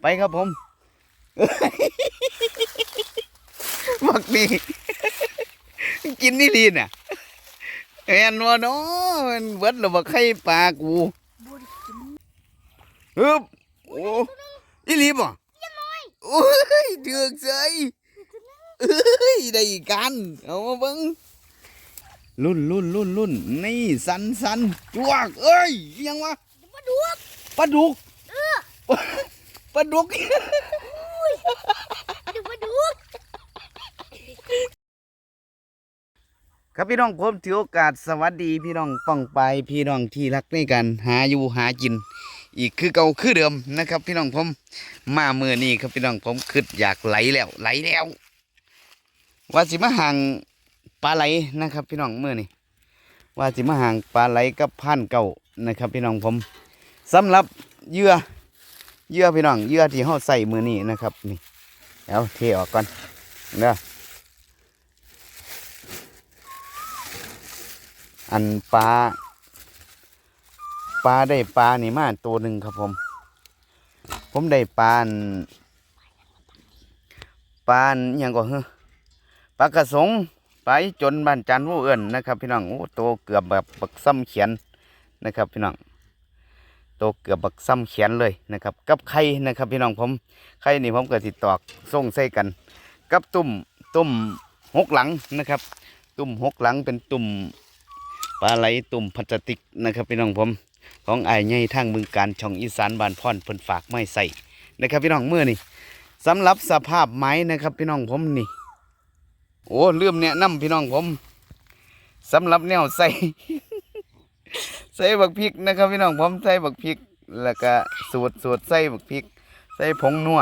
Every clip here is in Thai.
ไปครับผมบักนี่กินนี่ลีน่ะแอนว่าเนาะมันเบิดแล้วบักไข่ปลากูบ่ได้กินฮึบโอ้อีหลีบ่โอ้ยเถือกใจเอ้ยได้กันเอามาเบิ่งรุ่นรุ่นรุ่นรุ่นนี่สันสันจวกเอ้ยอิหยังวะบ่ดูกปลาดุก ปลาดุกดูบ่ดูกครับพี่น้องผมถือโอกาสสวัสดีพี่น้องป้องไปายพี่น้องที่รักในกันหาอยู่หากิน อีกคือเก่าคือเดิมนะครับ พี่น้องผมมาเมื่อนี้ครับพี่น้องผมคิดอยากไหลแล้วไหลแล้วว่าสิมาห่างปลาไหลนะครับ พี่น้องเมื่อนี้ว่าสิมาห่างปลาไหลกับพันเก่านะครับ พี่น้องผมสำหรับเหยื่อ เยื่อพี่น้องเยื่อที่เขาใส่มือนี้นะครับนี่เอาเทออกก่อนเด้ออันปลาปลาได้ปลานี่มาตัวหนึ่งครับผม ผมได้ปลาปลาอันอิหยังก็เฮ้อปลากระสงไปจนบ้านจันทร์ผู้เอื่นนะครับ พี่น้องโอ้โตเกือบแบบบักซ้ำเขียนนะครับพี่น้อง โตเกือบบักซ้ำเขียนเลยนะครับ กับไข่นะครับพี่น้องผมไข่นี่ผมก็ติดตอกส่งใส่กัน กับตุ่มตุ่มหกหลังนะครับ ตุ่มหกหลังเป็นตุ่มปลาไหลตุ่มพลาสติกนะครับพี่น้องผมของไอ้ใหญ่ทางบึงการช่องอีสานบ้านพรเพิ่นฝากไม่ใส่นะครับพี่น้องเมื่อนี่สำหรับสภาพไม้นะครับพี่น้องผมนี่ โอ้เลืมแนะนำพี่น้องผมสำหรับแนวใส่ ส่บักพริกนะครับพี่น้องผมใส่บักพริก แล้วก็สูตรสูตรใส่บักพริก ใส่ผงนัว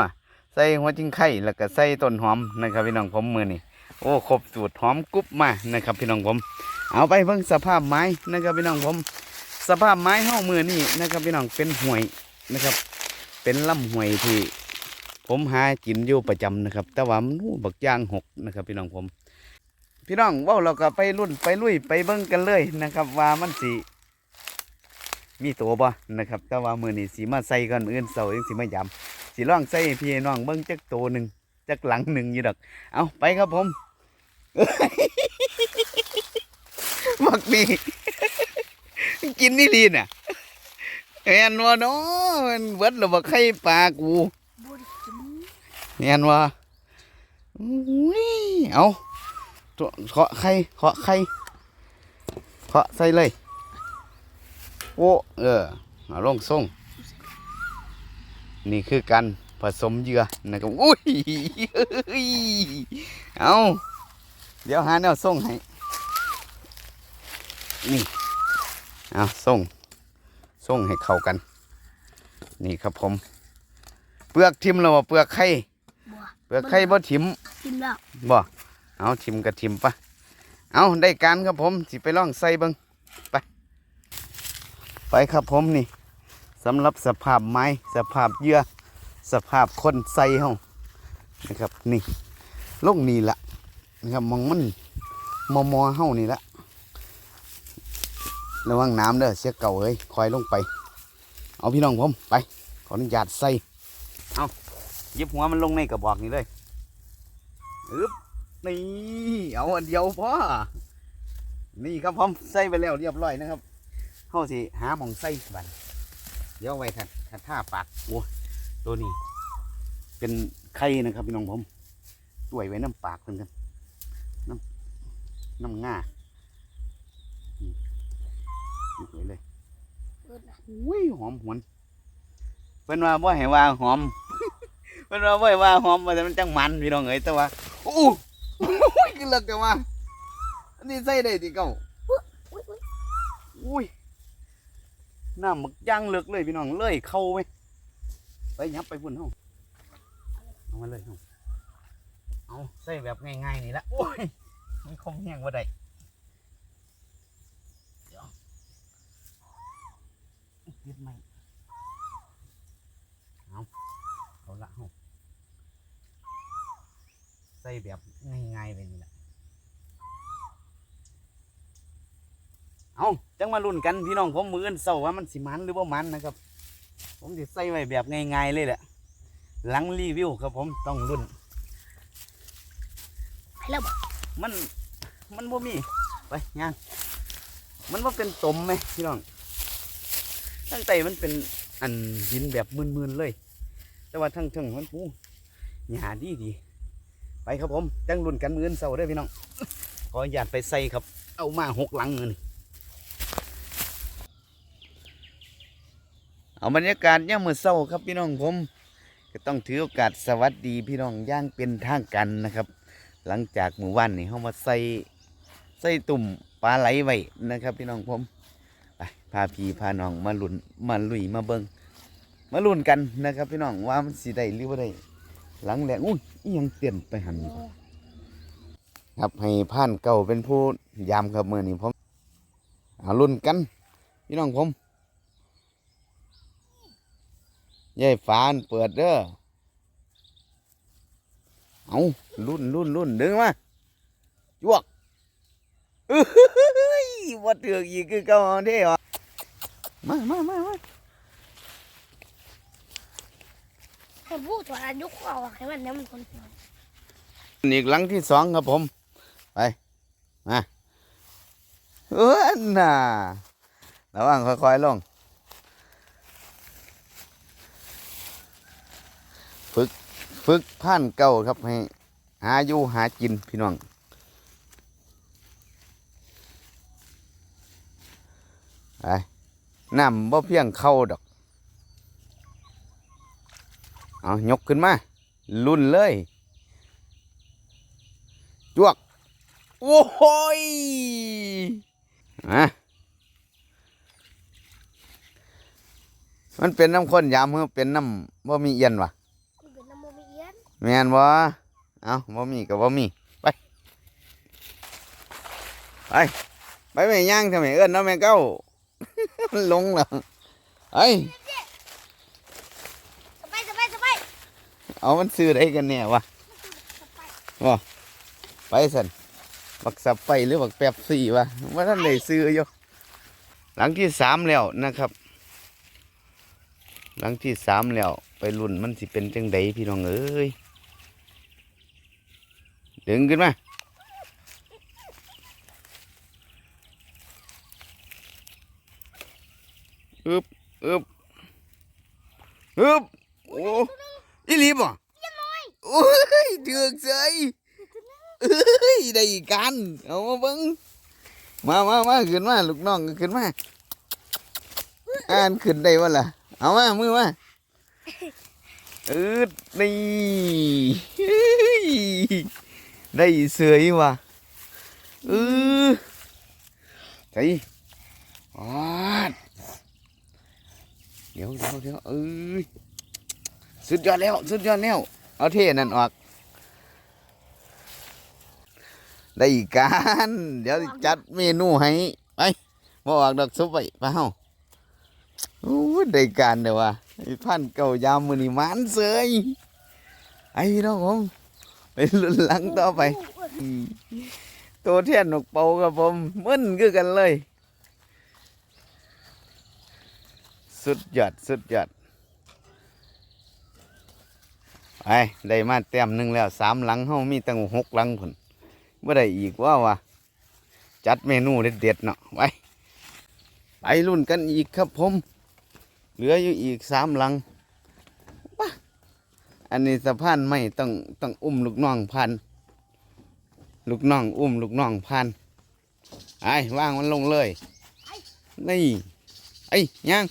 ใส่หัวจิ้งไข่แล้วก็ใส่ต้นหอมนะครับพี่น้องผมมือนี่โอ้ครบสูตรหอมกรุบมานะครับ พี่น้องผม เอาไปเบิ่งสภาพไม้นะครับพี่น้องผม สภาพไม้ห้องมือนี่นะครับพี่น้องเป็นห่วยนะครับ เป็นลำห่วยที่ ผมหากินอยู่ประจำนะครับ แต่ว่ามันอู้บักย่างหกนะครับ พี่น้องผม พี่น้องว่าเราก็ไปรุ่นไปลุยไปเบิ่งกันเลยนะครับ ว่ามันสิ มีตัวบ่นะครับ แต่ว่ามือนี่สีมาใส่กันมืออื่นเสาร์สิมายำสีล่องใส่พี่น้องเบิ่งจักตัวหนึ่งจักหลังหนึ่งอยู่ดอก เอาไปครับผมบักนี่กินนี่ลีน่ะแอนว่าเนาะมันเบิดแล้วบักไข่ปลากูบ่ได้กินแอนว่าอุ้ยเอาตัวเคาะไข่เคาะไข่เคาะใส่เลย โอ้เออเอาลงส่งนี่คือการผสมเหยื่อนะครับอุ้ยเอาเดี๋ยวหาแนวส่งให้นี่เอาส่งส่งให้เข้ากัน นี่ครับผม เปลือกทิมแล้วบ่เปลือกไข่บ่เปลือกไข่บ่ทิมกินแล้วบ่เอาทิมกับทิมปะเอาได้การครับผมสิไปลองใส่เบิงไป ไปครับผมนี่สำหรับสภาพไม้สภาพเยื่อสภาพคนใส่เฮานะครับนี่ลงนี่ละนะครับมองมันมอมอเฮานี่ละระวังน้ำเด้อเสียเก่าเอ้ยคอยลงไป เอาพี่น้องผมไปขออนุญาตใส่เอายิบหัวมันลงในกระบอกนี่เลยอึบนี่เอาอันเดียวพ่อนี่ครับผมใส่ไปแล้วเรียบร้อยนะครับ เขาสิหาหมองใส่บันเดี๋ยวเอาไว้ขัดขัดท่าปากโอ้ตัวนี้ เป็นไข่นะครับพี่น้องผมตัวยไว้น้ำปากเพิ่นกันน้ำน้ำง่านี่ไว้เลยเอิ้นน่ะอุ้ยหอมหวนเพิ่นว่าบ่ให้ว่าหอมเพิ่นว่าบ่ให้ว่าหอมว่าแต่มันจังมันพี่น้องเอ้ยแต่ว่าอู้อุ้ยคือเลิกแต่ว่าอันนี้ใส่ได้ติเก่าอุ๊ย อุ๊ยอุ้ยน้ำหมึกย่างเลิกเลยพี่น้องเลยเข้าไหมไปยับไปพุ่นเฮาเอามาเลยเฮาเอาใส่แบบง่ายๆนี่ละโอ้ยมันคมแห้งบ่ได้เดี๋ยวยึดไม่เอาเอาละเฮาใส่แบบง่ายๆเลยนี่แหละเอา จังมาลุ้นกันพี่น้องผมมืออนเศร้าว่ามันสิมันหรือว่ามันนะครับ ผมจะใส่ไว้แบบง่ายๆเลยแหละหลังรีวิวครับผมต้องรุ่นไปแล้วบอกมันมันบ่มีไปย่างมันว่าเป็นตมไหมพี่น้องทั้งไตมันเป็นอันดินแบบมืนๆเลย แต่ว่าทั้งทั้งมันปูหยาดีดีๆไปครับผมจังรุ่นกันมืออนเสาได้อพี่น้องขออนุญาตไปใส่ครับ เอามาหกหลังเลย เอาบรรยากาศย่ามมือเศร้าครับพี่น้องผมก็ต้องถือโอกาสสวัสดีพี่น้องย่างเป็นทางกันนะครับ หลังจากหมู่วันนี่เขามาใส่ใส่ตุ่มปลาไหลไว้นะครับ พี่น้องผมไปพาพี่พาน้องมาลุ่นมาลุยมาเบิงมาลุ่นกันนะครับ พี่น้องว่ามันสิได้หรือว่าได้หลังแหลงอุ้ยยังเตียนไปหันครับให้ผ่านเก่าเป็นผู้ยามครับมือนี้ผมอาลุ่นกัน พี่น้องผม ยายฟ้านเปิดเด้อ เอารุ่นรุ่นรุ่นดึงมายวกเอ้ยว่าเถือกอีกคือเก่าเท่หรอมามามามาให้พูดตัวอายุเอาอะให้มันแล้วมันคนเดียวอีกหลังที่สองครับผม ไปมาเออน่ะระวังค่อยๆลง ฝึกฝึกผ่านเก่าครับให้หาอยู่หากินพี่น้องไปน้ำบ่เพียงเข้าดอก เอายกขึ้นมา ลุ่นเลย จวก โอ้โหยอะมันเป็นน้ำข้นยามเมื่อเป็นน้ำบ่มีเอียนวะ แม่นบ่เอาบ่มีก็บ่มีไปไปไปแม่ย่างทำไมเอิ้นเนาะแม่เก้ามันลงแล้วไอ้ยสบายสบายสบายเอามันซื้อได้กันเนี่ยวะสบายไปสันบักสับไปหรือบักแป๊บสี่วะว่าท่านได้ซื้ออยู่หลังที่สามแล้วนะครับ หลังที่สามแล้วไปรุ่นมันสิเป็นจังใดพี่น้องเอ้ย ดึงขึ้นมา อึบอึบอึบโอ้อีหลีบอะโอ้ยเถือกเสยเอ้ยได้กัน เอามาเบิ้งมามามาขึ้นมา ลูกน้องขึ้นมา อ่านขึ้นได้วะล่ะ เอามา มือมาเออนี่ เฮ้ยได้เสือยว่ะเออใส่วาดเดี๋ยวเดี๋ยวเดี๋ยวเอ้ยสุดยอดแล้วสุดยอดแล้วเอาเท่นั่นออกได้การเดี๋ยวจัดเมนูให้ไปมาออกดอกซุปไปไปเฮาโอ้ยได้การเดี๋ยวว่าไอ้พันเก่ายามมือนี่มันเสยไอ้พี่น้องผม ไปลุ้นหลังต่อไปอืมตัวเทียนนกเป่ากับผมมึนคือกันเลย สุดยอดสุดยอดไปได้มาแต้มหนึ่งแล้วสามหลังเฮามีตั้งหกหลังผลเมื่อใดอีกว่าวะจัดเมนูเด็ดๆเนาะไปไปรุ่นกันอีกครับผม เหลืออยู่อีกสามหลัง อันนี้สะพานไม่ต้องต้องอุ้มลูกน้องพัน ลูกน้องอุ้มลูกน้องพันไอ้วางมันลงเลยนี่ไอ้ยัง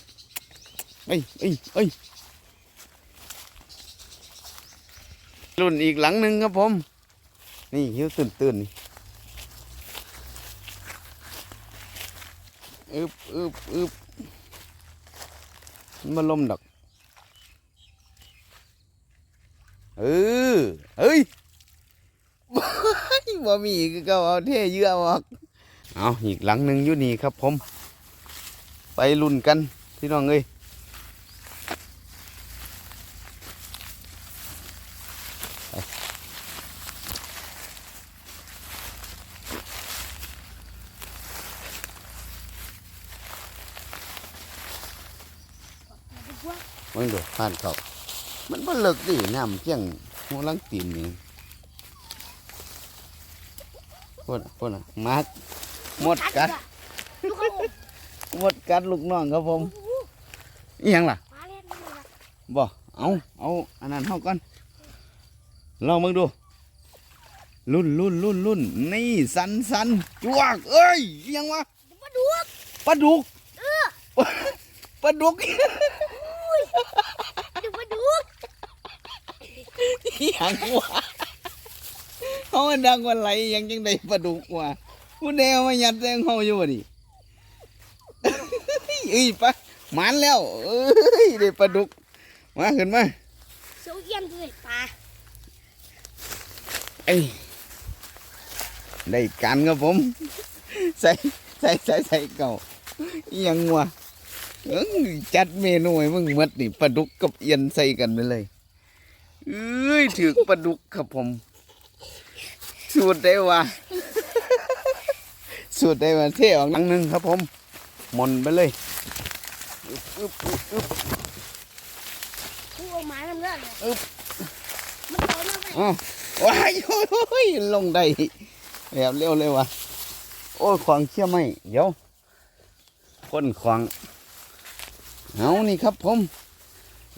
ไอ้ไอ้ไอ้รุ่นอีกหลังหนึ่งครับผม นี่หิวตื่นตื่นนี่อึบอึบอึบมันมาลมดอก เออเฮ้ยบ่มีก็ก็เอาเท่เยื่อออกเอาอีกหลังหนึ่งอยู่นี่ครับผม ไปลุ่นกันพี่น้องเอ้ยดีกว่ามึงดูผ่านเขา มันบ่เลิกดิน้ำเพียงหัวลังตีนนี่พ่นพ่นอะมักหมดกัดลูกเขาอมหมดกัดลูกน้องครับผมโอ้โหอีหยังล่ะมาเล่นนี่ละบ่เอาเอาอันนั้นเฮาก่อนลองมึงดูรุ่นรุ่นรุ่นรุ่นนี่สันสันจวกเอ้ยอิหยังวะมาดูปลาดุกปลาดุก ดูมาดู อิหยังวะเขามันดังกว่าไหลอิหยังจังได้ปลาดุกวะผู้แนวมายัดแซงเฮาอยู่บ่ดิเอ้ยปะหมันแล้วเอ้ยได้ปลาดุกมาขึ้นมาเสียวเยี่ยมเลยปลาเอ้ยได้กันครับผม ใส่ใส่ใส่ใส่เก่าอิหยังวะเอ้ยจัดเมนูให้มึงหมดนี่ปลาดุกกับเอียนใส่กันไปเลย เอ้ยถือปลาดุกครับผมสูตรได้ว่าสูตรได้ว่าเท่ออกหลังหนึงครับผมหมนไปเลยอึ๊บอึ๊บอึ๊บอึ๊บคู่เอาไม้มันเลื่อนเลยอึ๊บมันโตมากเลยอ้าวว้ายโอ้ยลงได้แบบเร็วเลยว่ะโอ้ยขวางเชี่ยไม่เดี๋ยวคนขวางเอานี่ครับผม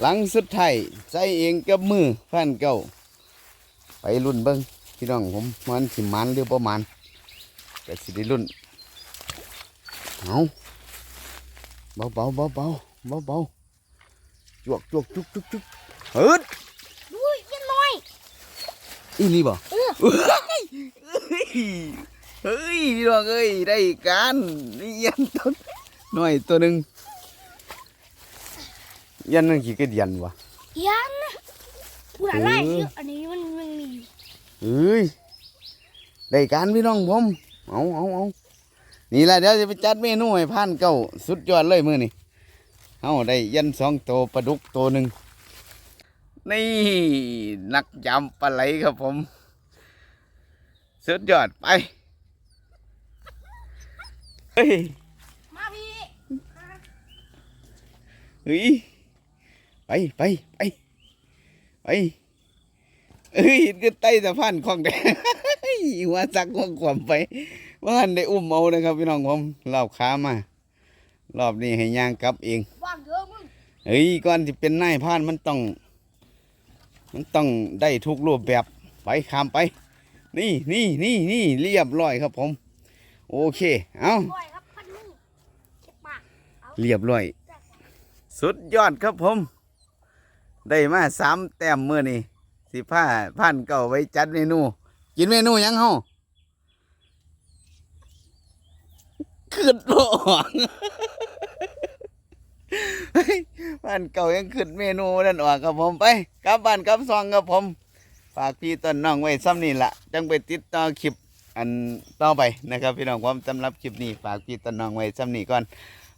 หลังสุดท้ายใจเองกับมือพันเก่า ไปรุ่นเบิ้งพี่น้องผมมันสิมันหรือประมาณแต่สิได้รุ่นเอาเบาเบาเบาเบาเบาเบาจวกจวกจุกจุกจุกเฮ้ยดูเยี่ยมน้อยอีนี่บ่เออเฮ้ยเฮ้ยพี่น้องเอ้ยได้การนี่ยันต้นหน่อยตัวหนึ่ง ยันนั่นกี่กระเดียนวะยันนะกูหลาไล่เออเยอะอันนี้มันมันมีอยู่เอ้ยได้การพี่น้องผมเอาเอาเอานี่แหละเดี๋ยวจะไปจัดเมนูให้พันเก้าสุดยอดเลยมือนี่เอาได้ยันสองตัวปลาดุกตัวหนึ่งนี่นักยำปลาไหลครับผม สุดยอดไปเฮ้ยมาพี่เฮ้ย ไปไปไปไปเอ้ยก็ไต่สะพานคลองแดงหัวจักหัวขวมไปว่าหันได้อุ้มเอานะครับพี่น้องผมรอบขามา รอบนี้ให้ย่างกลับเองวางเถอะมึงเฮ้ยก่อนที่เป็นนายพรานมันต้อง มันต้องได้ทุกรูปแบบไปขามไป นี่นี่นี่นี่เรียบร้อยครับผม โอเค เอาปล่อยครับพันมึงเก็บปากเอาเรียบร้อยจ้ะสุดยอดครับผม ได้มาสามแต้มมื่อนี่สิผ้าพันเก่าไว้จัดเมนู กินเมนูยังเฮาขึ้นโลกบ้านเก่ายังขึ้นเมนูนั่นออกครับผมไปกลับบ้านกลับซองครับผม ฝากพี่ต้นน้องไว้ซ้ำนี่ละจังไปติดต่อคลิปอันต่อไปนะครับพี่น้องผมสำหรับคลิปนี้ฝากพี่ต้นน้องไว้ซ้ำนี่ก่อน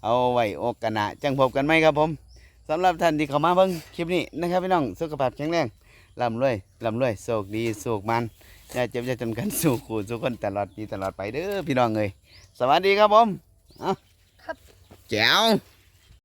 เอาไว้โอกาสหน้าจังพบกันไหมครับผม สำหรับท่านที่เข้ามาเบิ่งคลิปนี้นะครับพี่น้องสุขภาพแข็งแรงร่ำรวยร่ำรวยโชคดีโชคมันอย่าเจ็บอย่าจนกันสู่ขู่สู่คนตลอดปีตลอดไปเด้อพี่น้องเอ้ยสวัสดีครับผมเอ้าครับแจ๋ว